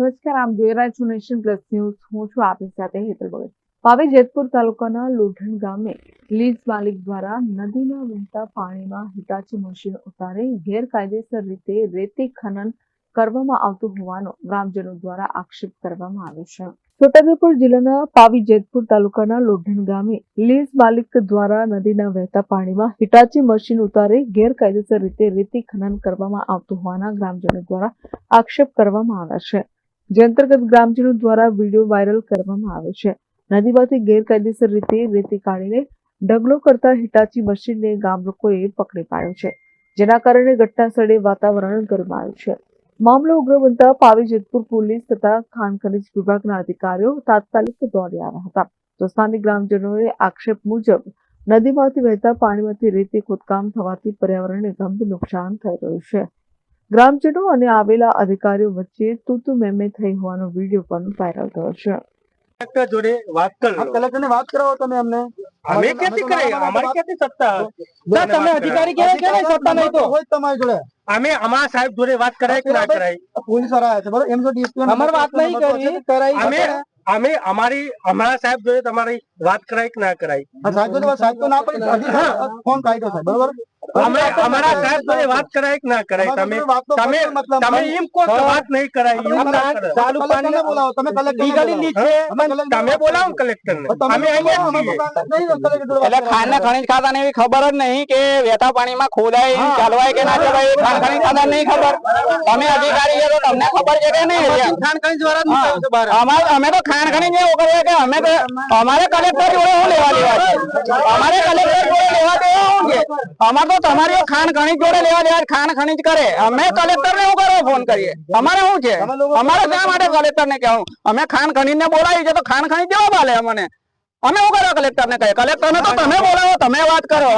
નમસ્કાર, આમ જોઈ રહ્યા છો નેશન પ્લસ ન્યૂઝ. હું છું આપની સાથે હેતલ ભગત. પાવે જેતપુર તાલુકાના લોઢણ ગામે લીઝ માલિક દ્વારા નદીના વહેતા પાણીમાં હિટાચી મશીન ઉતારી ગેરકાયદેસર રીતે રેતી ખનન કરવામાં આવતું હોવાનો ગ્રામજનો દ્વારા આક્ષેપ કરવામાં આવ્યો છે. છોટાઉદેપુર જિલ્લાના પાવી જેતપુર તાલુકાના લોઢણ ગામે લીઝ માલિક દ્વારા નદીના વહેતા પાણીમાં હિટાચી મશીન ઉતારી ગેરકાયદેસર રીતે રેતી ખનન કરવામાં આવતું હોવાના ગ્રામજનો દ્વારા આક્ષેપ કરવામાં આવ્યા છે. જે અંતર્ગત ગ્રામજનો દ્વારા વીડિયો વાયરલ કરવામાં આવે છે. નદીમાંથી ગેરકાયદેસર રીતે રેતી કાઢીને ઢગલો કરતા હિટાચી મશીનને ગામ લોકોએ પકડી પાડ્યો છે, જેના કારણે ઘટનાસ્થળે વાતાવરણ ગરમાયું છે. મામલો ઉગ્ર બનતા પાવી જેતપુર પોલીસ તથા ખાણ ખનિજ વિભાગના અધિકારીઓ તાત્કાલિક દોડી આવ્યા હતા. તો સ્થાનિક ગ્રામજનોએ આક્ષેપ મુજબ નદીમાંથી વહેતા પાણીમાંથી રેતી ખોદકામ થવાથી પર્યાવરણને ગંભીર નુકસાન થઈ રહ્યું છે. ગ્રામજનો અને આવેલા અધિકારીઓ વચ્ચે તૂતુ મેમે થઈ હોવાનો વીડિયો પણ વાયરલ થયો છે. કલેક્ટર જોડે વાત કર કલેક્ટર ને વાત કરાવો તમે અમને. અમે ક્યાંથી કરે અમારી ક્યાંથી સત્તા? તમે અધિકારી કહેવાય કે સત્તા નહીં તો? હોય તમારી જોડે. અમે અમારા સાહેબ જોડે વાત કરાય કે ના કરાય? પોલીસવાળા આવ્યા છે બરોબર? એમ જો ડીએસપી અમારે વાત નહીં કરી. કરાઈ અમે અમે અમારી અમારા સાહેબ જોડે તમારી વાત કરાય કે ના કરાય? સાહેબ તો સાહેબ તો ના પડી ફોન કાઢ્યો સાહેબ બરોબર? અમારા સાહેબ જોડે વાત કરાય કે ના કરાય? તમે તમે તમે એમ કહો વાત નહીં કરાય એવું ના ચાલુ પાણી બોલાવો તમે કલેક્ટર તમે બોલાવો. કલેક્ટર ને અમે અહીંયા છીએ. એટલે ખાણ ખનીજ ખાતા ને એવી ખબર જ નહીં કે વહેતા પાણીમાં ખોદાય ચાલવાય કે ના ચાલવાય એ ખાણ ખનીજ ખાતા નહીં ખબર. તમે અધિકારી છો તમને ખબર છે કે નહીં? ખાણ ખનીજ દ્વારા અમારે અમે તો ખાણ ખનીજ એવું કરીએ કે અમે તો અમારે કલેક્ટર જોડે શું લેવા લેવા છે? અમારે કલેક્ટર જોડે લેવા દેવા અમારે તો તમારી ખાણ ખનીજ જોડે લેવા દેવા. ખાણ ખનીજ કરે. અમે કલેક્ટર ને શું કરવા ફોન કરીએ. અમારે શું છે? અમારે શા માટે કલેક્ટર ને કહેવું? અમે ખાણ ખનીજ ને બોલાવી છે તો ખાણ ખનીજ જવાબ આલે અમને. અમે શું કરો કલેક્ટર ને કહે કલેક્ટર ને તો તમે બોલાવો તમે વાત કરો.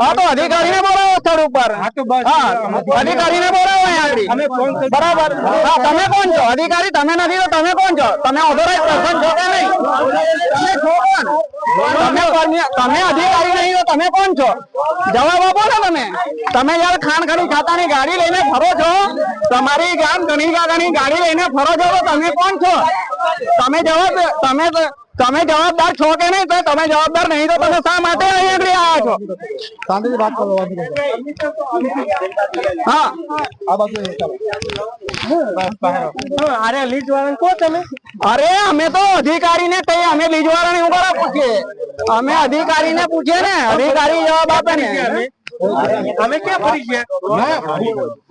હા. તો અધિકારીને બોલાવો સ્થળ ઉપર. અધિકારી અધિકારીને બોલાવો અહીંયા બરાબર. હા તમે કોણ છો? અધિકારી તમે નથી તો તમે કોણ છો? તમે ઓથોરાઇઝ પર્સન છો કે નહીં? તમે છો કોણ? તમે અધિકારી તમે કોણ છો? જવાબ આપો ને તમે. તમે યાર ખાણ ખરી ખાતાની ગાડી લઈને ફરો છો. તમારી ગામ ઘણી ગાડી ગાડી લઈને ફરો છો તમે કોણ છો? તમે જવાબ તમે તમે જવાબદાર છો કે નહીં? તો તમે જવાબદાર નહીં તો તમે શા માટે અહીં આગળ આવ્યા છો? શાંતિથી વાત કરો હા. આ બાજુ. અરે લીજ વાળા કહો તમે. અરે, અમે તો અધિકારીને કહીએ અમે લીજવાળાને હું પૂછીએ? અમે અધિકારીને પૂછીએ ને, અધિકારી જવાબ આપે ને. અમે ક્યાં ફરી ગયા?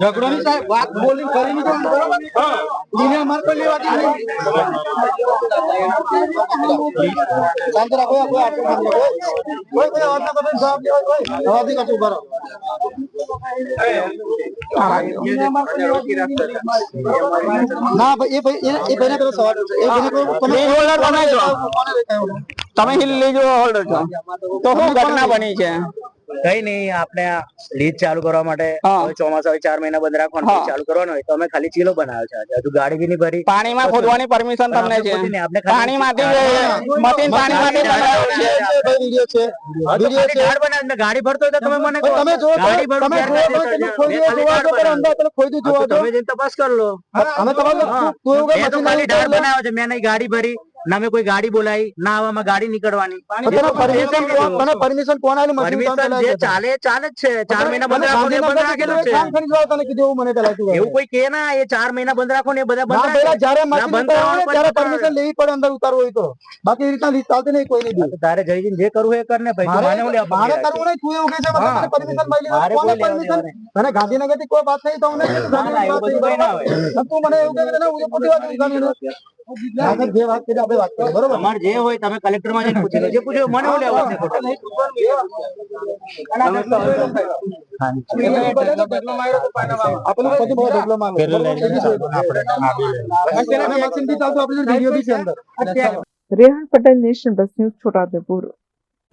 ઝઘડોની સાહેબ વાત બોલી કરી નહીં બરોબર? એને અમારે કોઈ લેવા નહીં. શાંતિ રાખો, કોઈ આટલું કોઈ કોઈ વાત ના કરે, જવાબ કોઈ. અવાજથી કશું ના ભાઈ એ ભાઈ એ- એ પેલો સવાલ એ ભાઈને તમે તમે? તમે લીજ હોલ્ડર છો. તો શું ઘટના બની છે? કઈ નહીં આપણે લીજ ચાલુ કરવા માટે ચોમાસા હોય ચાર મહિના બંધ રાખવાનું. ચાલુ કરવાનું હોય તો અમે ખાલી ચીલો બનાવ્યો છે હજુ ગાડી બી નહીં ભરી. પાણીમાં ખોદવાની પરમિશન તમને છે. પાણીમાંથી મશીન પાણીમાંથી છે. વીડિયો છે. ઢાળ બનાવીને ગાડી ભરતો હોય તો તમે મને તમે જો ગાડી ભરું તમે ગાડી જોવા દો પણ અંદર તમે ખોદી. જોવા દો તમે જઈને તપાસ કરી લો. અમે તમારે હા. તું એવું કઈ મશીન ખાલી ઢાળ. બનાવ્યો છે મેં નહીં ગાડી ભરી. ના મેં કોઈ ગાડી બોલાવી ના આવામાં ગાડી નીકળવાની. પરમિશન કોણ તને પરમિશન જે ચાલે ચાલે જ છે. ચાર મહિના બંધ તને રાખો ને બંધ રાખેલું છે. કીધું એવું મને પેલા તું એવું કોઈ કે ના એ ચાર મહિના બંધ રાખો ને બધા બંધ પેલા. જ્યારે ત્યારે પરમિશન લેવી પડે અંદર ઉતારવું હોય તો. બાકી રીતના રીત ચાલતી નહીં કોઈ નહીં તારે જઈ જઈને જે કરવું એ કર ને ભાઈ હું મારે કરવું નહીં તું એવું કહે છે મને પરમિશન મળી કોને પરમિશન દેવા ગાંધીનગરથી કોઈ વાત નહીં તો હોય. તું મને એવું કહે કે હું પોતે વાત. આગળ જે વાત કરી આપણે વાત કરીએ બરોબર? તમારે જે હોય તમે કલેક્ટરમાં જઈને પૂછી લો. જે પૂછ્યું મને રેહાન પટેલ નેશનલ બસ ન્યૂઝ છોટાઉદેપુર.